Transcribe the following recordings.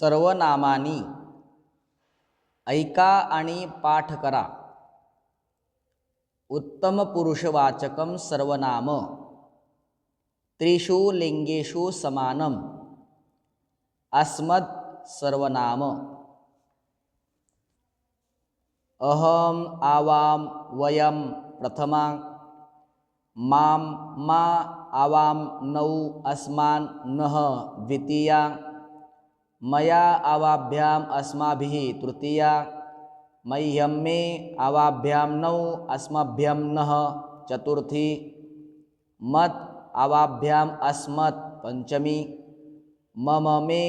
सर्व नामानी ऐका आणि अणि पाठकरा। उत्तमपुरुषवाचकं सर्वनाम। त्रिषु लिङ्गेषु समानम् अस्मद् सर्वनाम। अहम् आवां वयं प्रथमा। मां मा आवां नौ अस्मान् नः द्वितीया। મયા આવાભ્યામ અસ્માભિ તૃતીયા મહ્યમ મે આવાભ્યામ નવ અસ્મભ્યમ નહ ચતુર્થી મત આવાભ્યામ અસ્મત પંચમી મમ મે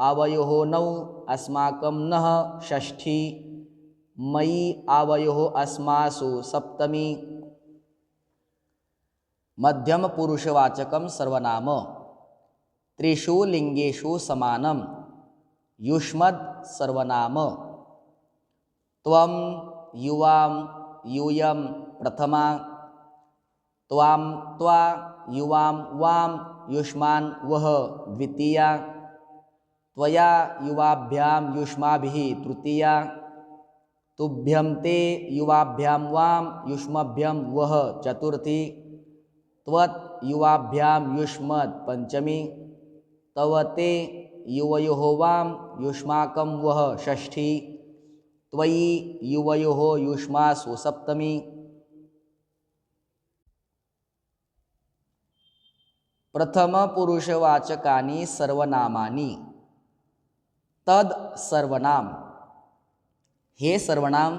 આવયો નવ અસ્માકમ નહ ષષ્ઠી મયી આવયો અસ્માસુ સપ્તમી મધ્યમ પુરુષવાચકમ સર્વનામ ત્રિષુ લિંગેશુ સમાનમ युष्मद् सर्वनाम। त्वं युवां यूयं प्रथमा। त्वां त्वा युवां वां युष्मान् वः द्वितीया। त्वया युवाभ्यां युष्माभिः तृतीया। तुभ्यं ते युवाभ्यां वां युष्मभ्यं वः चतुर्थी। त्वत् युवाभ्यां युष्मत् पञ्चमी। तव ते युवयोः वां युष्माकं वः षष्ठी। त्वयि युवयोः युष्मासु सप्तमी प्रथमपुरुषवाचकानि सर्वनामानी। तद सर्वनाम। हे सर्वनाम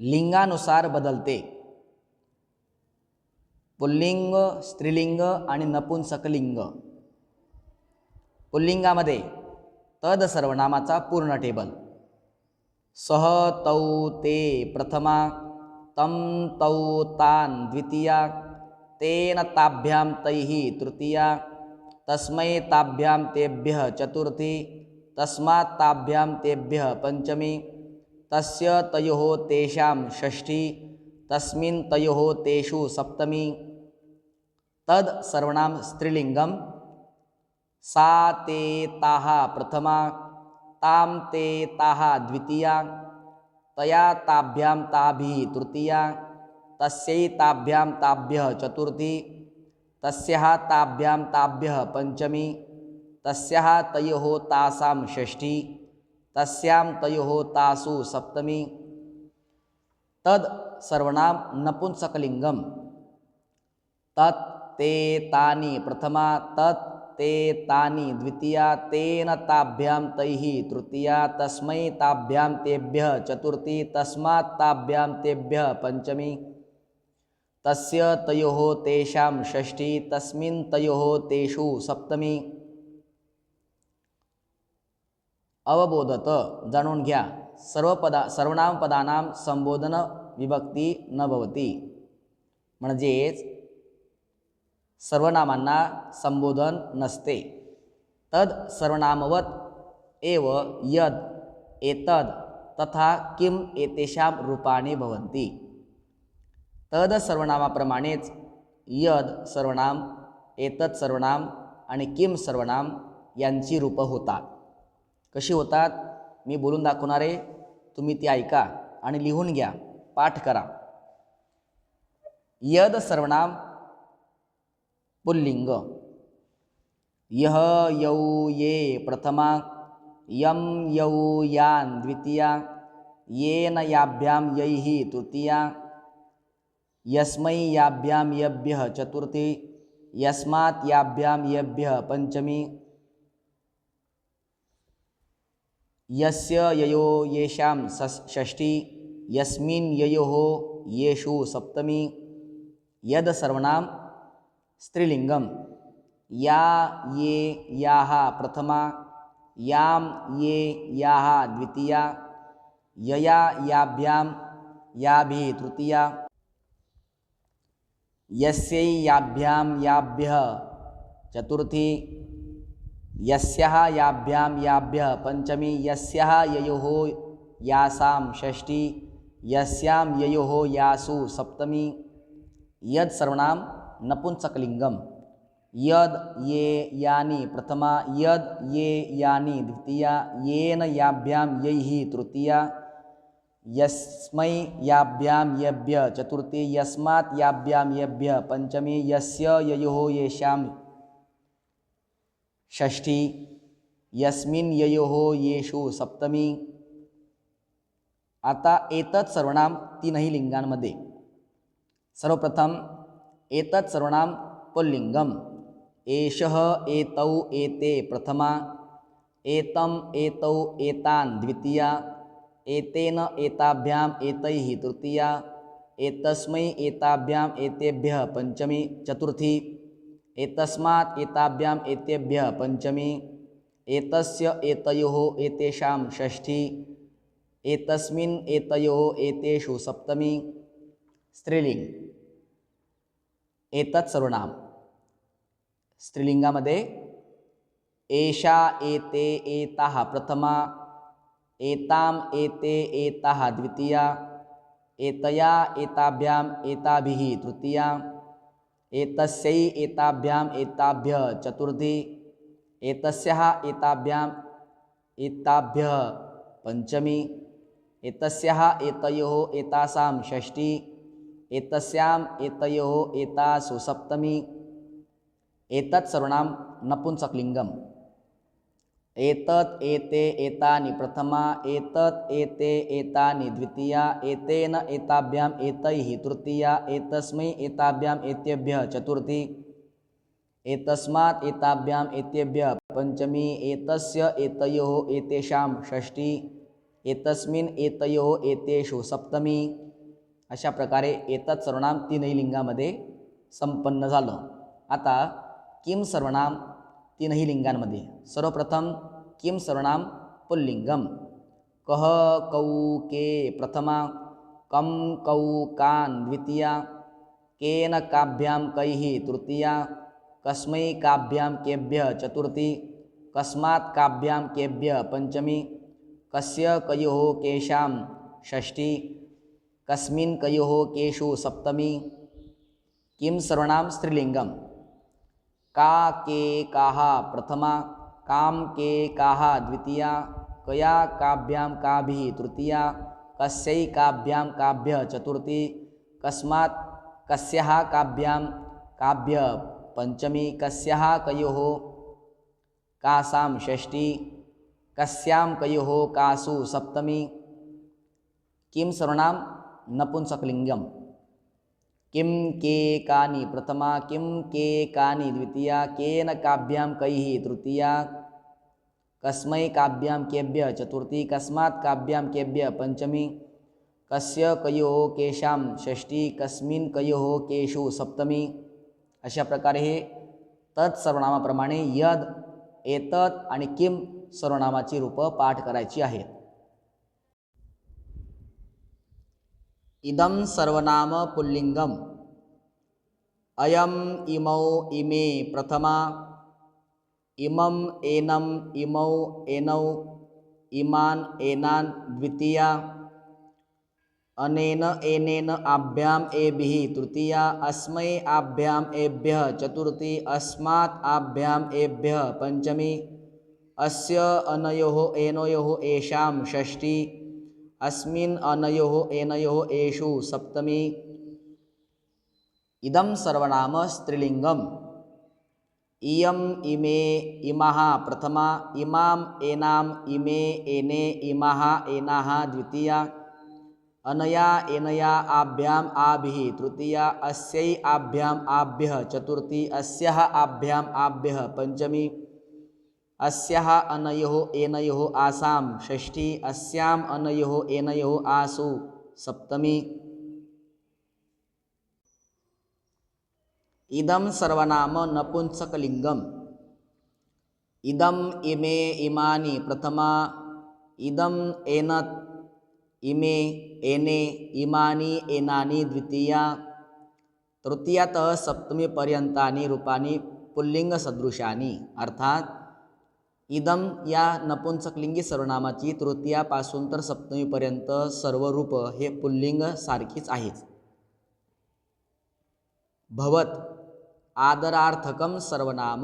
लिंगानुसार बदलते। पुल्लिंग स्त्रीलिंग आणि नपुंसकलिंग। पुल्लिंगामध्ये तद सर्वनामाचा पूर्ण टेबल. सह तौ ते प्रथमा तं तौ तान् द्वितीया तेन ताभ्यां तैः तृतीया तस्मै ताभ्यां तेभ्यः चतुर्थी तस्मात् ताभ्यां तेभ्यः पञ्चमी तस्य तयोः तेषां षष्ठी तस्मिन् तयोः तेषु सप्तमी तद् सर्वनाम स्त्रीलिंगम सा ते ताः प्रथमा तां ते ताः द्वितीया तया ताभ्यां ताभिः तृतीया तस्यै ताभ्यां ताभ्यः चतुर्थी तस्याः ताभ्यां ताभ्यः पञ्चमी तस्याः तयोः तासां षष्ठी तस्यां तयोः तासु सप्तमी तद सर्वनाम नपुंसकलिंगम तत् ते तानि प्रथमा तत् ते तानि द्वितीया तेन ताभ्यां तैः तृतीया तस्मै ताभ्यां तेभ्यः चतुर्थी तस्मात् ताभ्यां तेभ्यः पञ्चमी। तस्य तयोः तेषां षष्ठी, तस्मिन् तयोः तेषु सप्तमी। अवबोधत, जाणून घ्या सर्व पदा सर्वनाम पदानां संबोधन विभक्ती न भवती। म्हणजेच सर्वनामांना संबोधन नसते. तद सर्वनामवत एव यद एतद तथा किम एतेषां रूपाने भवन्ति. तद सर्वनामाप्रमाणेच यद सर्वनाम एतद सर्वनाम आणि किम सर्वनाम यांची रूपं होतात. कशी होतात? मी बोलून दाखवणारे तुम्ही ती ऐका आणि लिहून घ्या. पाठ करा. यद सर्वनाम पुल्लिंग यह यौ ये प्रथमा यम यौ यान द्वितीया, येन याभ्यां यैः तृतीया, यस्मै याभ्यां यभ्यः चतुर्थी, यस्मात् याभ्यां यभ्यः पञ्चमी। यस्य ययो येषां षष्ठी, यस्मिन् ययोः येषु सप्तमी। यद सर्वनाम स्त्रीलिंगम या, ये, याः प्रथमा, यां, ये, याः द्वितीया, यया, याभ्यां, याभिः तृतीया। यस्यै याभ्यां, याभ्यः चतुर्थी, यस्याः याभ्यां, याभ्यः पञ्चमी, यस्याः ययोः यासां षष्ठी, यस्यां ययोः यासु सप्तमी। यद सर्वनाम नपुंसकलिंगम यद ये यानी प्रथमा, यद ये यानी द्वितीया, येन याभ्यां यैः तृतीया, यस्मै याभ्यां यभ्य चतुर्थी, यस्मात् याभ्यां यभ्य पञ्चमी, यस्य ययोः येषां षष्ठी, यस्मिन् ययोः येषु सप्तमी। आता एतत् सर्वनाम तीनही लिंगांमध्ये सर्वप्रथम एतत् सर्वनाम पुल्लिंगम एषः, एतौ, एते प्रथमा। एतम्, एतौ, एतान् द्वितीया। एतेन, एताभ्याम्, एतैः तृतीया। एतस्मै, एताभ्याम्, एतेभ्यः पञ्चमी। चतुर्थी। एतस्मात्, एताभ्याम्, एतेभ्यः पञ्चमी। एतस्य, एतयोः एतेषां षष्ठी। एतस्मिन्, एतयोः, एतेषु सप्तमी। स्त्रीलिंग एतत् सर्वनाम। स्त्रीलिंगामध्ये एषा एते एताः, प्रथमा, एताम् एते एताः, द्वितीया, एतया एताभ्याम् एताभिः, तृतीया, एतस्यै एताभ्याम् एताभ्यः चतुर्थी एतस्याः एताभ्याम् एताभ्यः, पञ्चमी, एतस्याः एतयोः एतासां षष्ठी एतस्याम् एतयोः एतासु सप्तमी, एतत् सर्वनाम नपुंसकलिङ्गम्। एतत्, एते, एतानि प्रथमा, एतत्, एते, एतानि द्वितीया, एतेन एताभ्याम् एतैः तृतीया, एतस्मै एताभ्याम् एतेभ्यः चतुर्थी, एतस्मात् एताभ्याम् एतेभ्यः पञ्चमी, एतस्य एतयोः एतेषां षष्ठी, एतस्मिन् एतयोः एतेषु सप्तमी अशा प्रकारे एतत् सर्वनाम तीनही लिंगामध्ये संपन्न झालं. आता किम सर्वनाम तीनही लिंगांमध्ये. सर्वप्रथम किम सर्वनाम पुल्लिंगम. कह कौ के प्रथमा कम कौ कान द्वितीया केन काभ्यां कैः तृतीया कस्मै काभ्यां केभ्यः चतुर्थी कस्मात् काभ्याम केभ्यः पञ्चमी कस्य कयोः केषां षष्ठी कस्मिन् कयोः केषु सप्तमी? किं सर्वनाम स्त्रीलिङ्गं? का, के काः प्रथमा? कां, के काः द्वितीया? कया काभ्यां काभिः तृतीया? कस्यै काभ्यां काभ्यः चतुर्थी? कस्मात् कस्याः काभ्यां काभ्यः पञ्चमी? कस्याः कयोः कासां षष्ठी? कस्यां कयोः कासु सप्तमी? किं सर्वनाम नपुंसकलिङ्गं किं के कानि प्रथमा किं के कानि द्वितीया केन काभ्यां कैः तृतीया कस्मै काभ्यां केभ्यः चतुर्थी कस्मात् काभ्यां केभ्यः पञ्चमी कस्य कयोः केषां षष्ठी कस्मिन् कयोः केषु सप्तमी अशा प्रकारे हे तत् सर्वनामाप्रमाणे यद एतत् आणि किम सर्वनामाची रूपं पाठ करायची आहेत। ઇદમ સર્વનામ પુલ્લિંગમ અયમ ઇમૌ ઇમે પ્રથમા ઇમમ એનમ ઇમૌ એનૌ ઇમાન એનાન દ્વિતીયા અનેન એનેન આભ્યામ એભિ તૃતીયા અસ્મય આભ્યામ એભ્ય ચતુર્થી અસ્માત આભ્યામ એભ્ય પંચમી અસ્ય અનયો એનયો એશામ ષષ્ઠી अस्मिन् अनयोः एनयोः एषु सप्तमी। इदं सर्वनाम स्त्रीलिङ्गम्। इयम् इमे, इमाः प्रथमा, इमाम्, एनाम्, इमे, एने, इमाः, एनाः द्वितीया। अनया, एनया आभ्याम्, आभिः तृतीया। अस्यै आभ्याम्, आभ्यः चतुर्थी। अस्याः आभ्याम्, आभ्यः पञ्चमी। अस्याः अनयोः एनयोः आसां षष्ठी अस्याम् अनयोः एनयोः आसु। सप्तमी। इदं सर्वनाम नपुंसकलिङ्गम्। इदम् इमे इमानि प्रथमा। इदम् एनत्। इमे एने इमानि एनानि द्वितीया। तृतीयातः सप्तमीपर्यंतानि रूपानी पुल्लिंगसदृशानी अर्थात इदम या नपुंसकलिंगी सर्वनामाची तृतीयापासून तर सप्तमीपर्यंत सर्व रूप हे पुल्लिंग सारखीच आहेत. भवत आदरार्थकं सर्वनाम.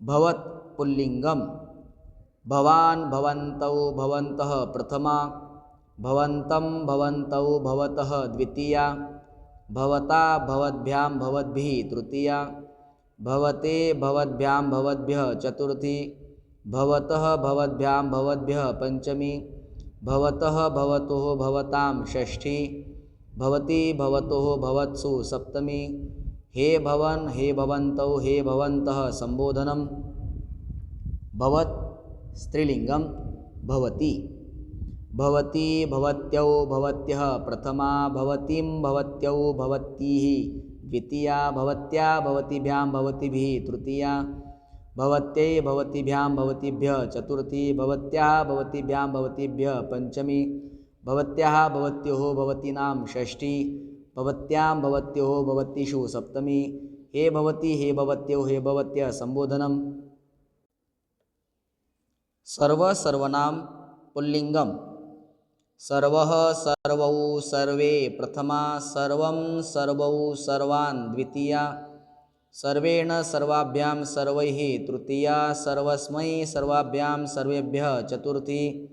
भवत् पुल्लिङ्गं भवान् भवन्तौ भवन्तः प्रथमा. भवन्तं भवन्तौ भवतः द्वितीया. भवता भवद्भ्यां भवद्भिः तृतीया. भवते भवद्भ्यां भवद्भ्यः चतुर्थी भवतः भवद्भ्यां भवद्भ्यः पञ्चमी भवतः भवतोः भवतां षष्ठी भवती भवतोः भवत्सु सप्तमी हे भवन् हे भवन्तौ हे भवन्तः सम्बोधनं। भवत् स्त्रीलिङ्गं भवति। भवती भवत्यौ भवत्यः प्रथमा भवतीं भवत्यौ भवतीः द्वितीया भवत्या भवतीभ्यां भवतीभिः तृतीया भवत्यै भवतीभ्यां भवतीभ्यः चतुर्थी भवत्याः भवतीभ्यां भवतीभ्यः पञ्चमी भवत्याः भवत्योः भवतीनां षष्ठी भवत्यां भवत्योः भवतीषु सप्तमी हे भवती हे भवत्यो हे भवत्यः सम्बोधनं सर्वसर्वनाम पुल्लिङ्गं सर्वः सर्वौ सर्वे प्रथमा सर्वं सर्वौ सर्वान् द्वितीया। सर्वेण सर्वाभ्यां सर्वैः तृतीया। सर्वस्मै सर्वाभ्यां सर्वेभ्यः चतुर्थी।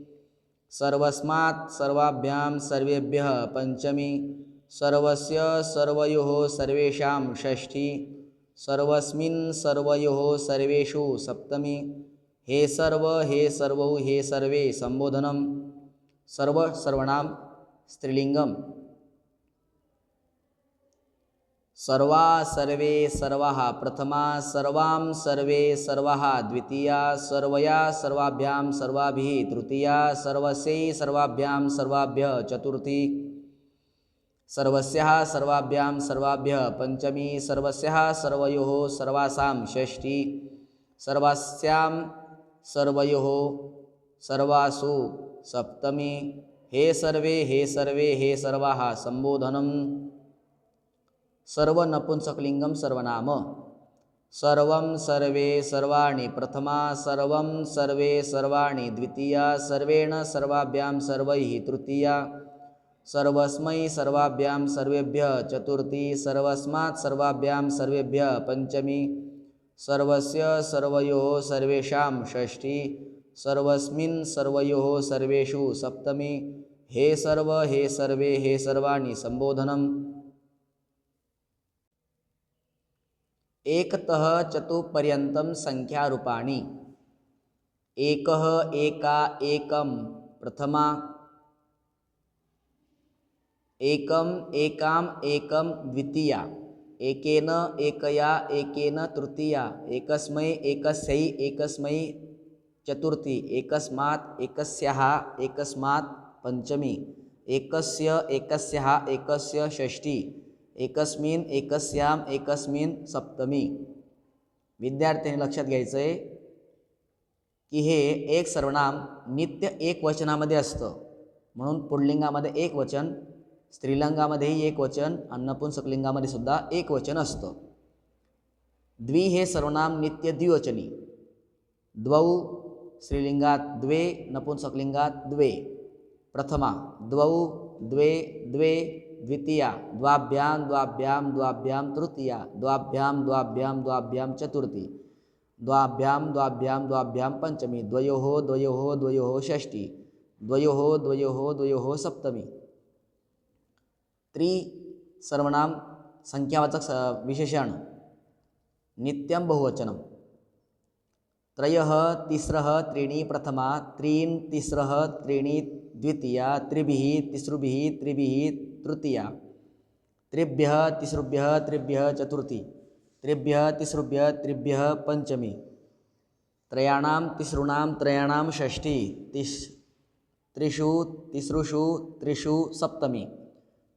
सर्वस्मात् सर्वाभ्यां सर्वेभ्यः पञ्चमी। सर्वस्य सर्वयोः सर्वेषां षष्ठी। सर्वस्मिन् सर्वयोः सर्वेषु सप्तमी। हे सर्व हे सर्वौ हे सर्वे सम्बोधनं सर्व सर्वनाम स्त्रीलिङ्गं सर्वा सर्वे सर्वाः, प्रथमा सर्वां सर्वे सर्वाः, द्वितीया सर्वया सर्वाभ्यां सर्वाभिः, तृतीया सर्वस्यै सर्वाभ्यां सर्वाभ्यः, चतुर्थी सर्वस्याः सर्वाभ्यां सर्वाभ्यः, पञ्चमी सर्वस्याः सर्वयोः, सर्वासां षष्ठी सर्वास्यां सर्वयोः, सर्वासु सप्तमी। हे सर्वे हे सर्वे हे सर्वाः सम्बोधनं सर्वनपुंसकलिङ्गं सर्वनाम। सर्वं सर्वे सर्वाणि प्रथमा सर्वं सर्वे सर्वाणि द्वितीया सर्वेण सर्वाभ्यां सर्वैः तृतीया। सर्वस्मै सर्वाभ्यां सर्वेभ्यः चतुर्थी सर्वस्मात् सर्वाभ्यां सर्वेभ्यः पञ्चमी। सर्वस्य सर्वयोः सर्वेषां षष्ठी सर्वस्मिन् सर्वयोः सर्वेषु सप्तमी। हे सर्व हे सर्वे हे सर्वाणि सम्बोधनम्। एकतः चतुपर्यन्तं सङ्ख्यारूपाणि एकः एका एकं प्रथमा। एकम् एकाम् एकं द्वितीया। एकेन एकया एकेन तृतीया। एकस्मै एकस्यै एकस्मै चतुर्थी एकस्मात् एकस्याः एकस्मात् पञ्चमी एकस्य एकस्याः एकस्य षष्ठी एकस्मिन् एकस्याम् एकस्मिन् सप्तमी। विद्यार्थ्यांनी लक्षात घ्यायचं आहे की हे एक सर्वनाम नित्य एक वचनामध्ये असतं. म्हणून पुल्लिंगामध्ये एक वचन स्त्रीलिंगामध्येही एक वचन आणि सुद्धा एक वचन असतं. द्वि हे सर्वनाम नित्य द्विवचनी. द्वौ स्त्रीलिंगात द्वे नपुंसकलिंगात द्वे। प्रथमा, द्वौ, द्वे द्वे। द्वितीया, द्वाभ्यां द्वाभ्यां द्वाभ्यां तृतीया। द्वाभ्यां द्वाभ्यां द्वाभ्यां चतुर्थी। द्वाभ्यां द्वाभ्यां द्वाभ्यां पञ्चमी। द्वयोः द्वयोः द्वयोः षष्ठी। द्वयोः द्वयोः द्वयोः सप्तमी। त्रि सर्वनाम संख्यावाचक विशेषण। नित्यं बहुवचनं। त्रयः, तिस्रः, त्रीणि, प्रथमा, त्रीन्, तिस्रः, त्रीणि, द्वितीया, त्रिभिः, तिसृभिः, त्रिभिः, तृतीया। त्रिभ्यः, तिसृभ्यः, त्रिभ्यः, चतुर्थी। त्रिभ्यः, तिसृभ्यः, त्रिभ्यः, पञ्चमी। त्रयाणां, तिसॄणां, त्रयाणां, षष्ठी। तिस्, त्रिषु, तिसृषु, त्रिषु, सप्तमी।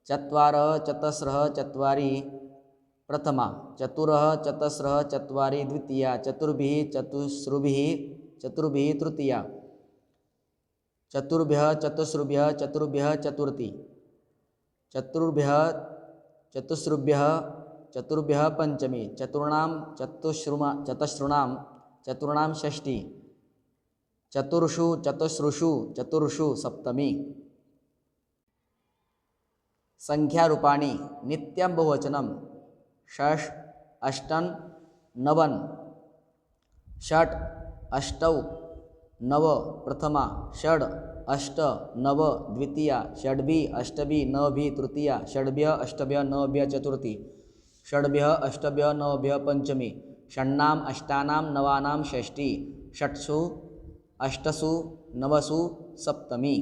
चत्वारः, चतस्रः, चत्वारि। प्रथमा, चतुरः, चतस्रः, चत्वारि, द्वितीया, चतुर्भिः चतुस्रुभिः चतुर्भिः, तृतीया। चतुर्भ्यः चतुस्रुभ्यः चतुर्भ्यः, चतुर्थी। चतुर्भ्यः चतुस्रुभ्यः चतुर्भ्यः, पञ्चमी। चतुर्णां, चतुश्रुमा चतस्रूणां चतुर्णां षष्ठी। चतुर्षु चतुस्रुषु चतुर्षु सप्तमी। संख्यारूपाणि नित्यं बहुवचनं। षष् अष्टन् नवन् षट् अष्टौ नव प्रथमा षड् अष्ट नव द्वितीया षड्भि अष्टभि नवभि तृतीया षड्भ्य अष्टभ्य नवभ्य चतुर्थी षड्भ्य अष्टभ्य नवभ्य पञ्चमी षण्णाम् अष्टानां नवानां षष्ठी षट्सु अष्टसु नवसु सप्तमी।